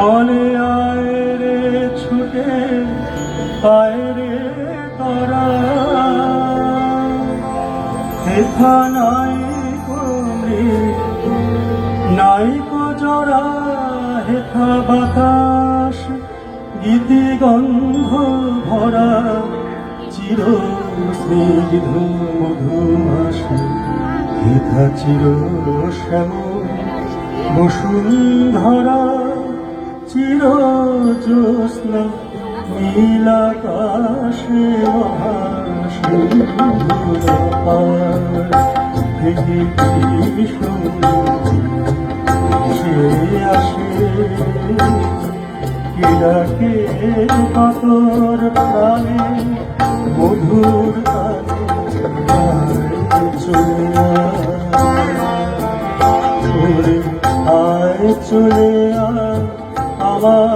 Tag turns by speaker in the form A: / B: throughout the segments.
A: চলে আয় রে ছুটে আয় রে তোরা। হেথা নাই কমে নাই জরা, হেথা বাতাস, গীতি গন্ধ ভরা, চির স্নিগ্ধ মধুমাস। হেথা চির শ্যামল বসুন্ধরা চির জ্যোৎস্না নীলাকাশে মহাসুন্দর থেকে সে আসে কিরাকে পাতর প্রাণে মধুর চলে আয় চলে আমার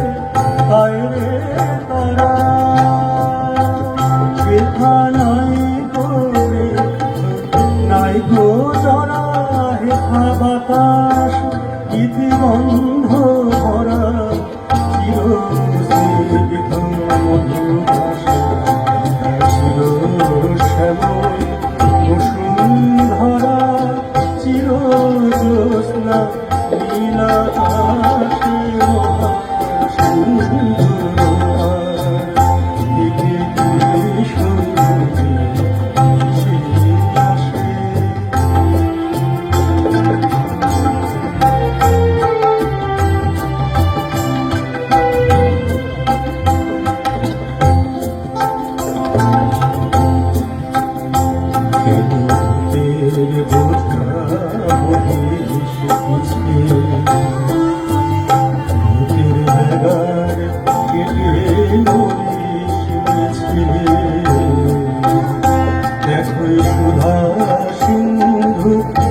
A: জ্যোৎস্না নীলা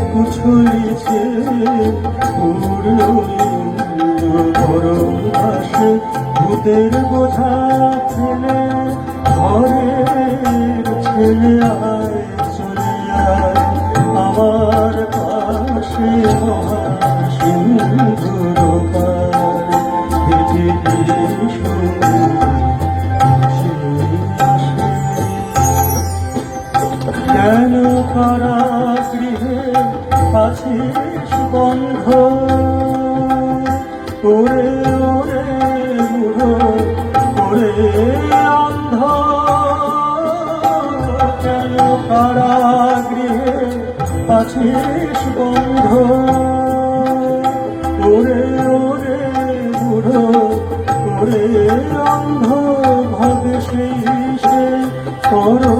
A: কুছলিছে পূর্ণ ভাসে ভূতের বোঝা ছেলে ঘরের ছেলে আয় আমার পাশে কেন কারা গৃহে আছিস বন্ধ ওরে ওরে, বুড়ো, ওরে অন্ধ। কেন কারা গৃহে আছিস বন্ধ ওরে, বুড়ো, ওরে অন্ধ। ভাবে সেই সে পরমানন্দ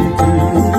A: Thank you.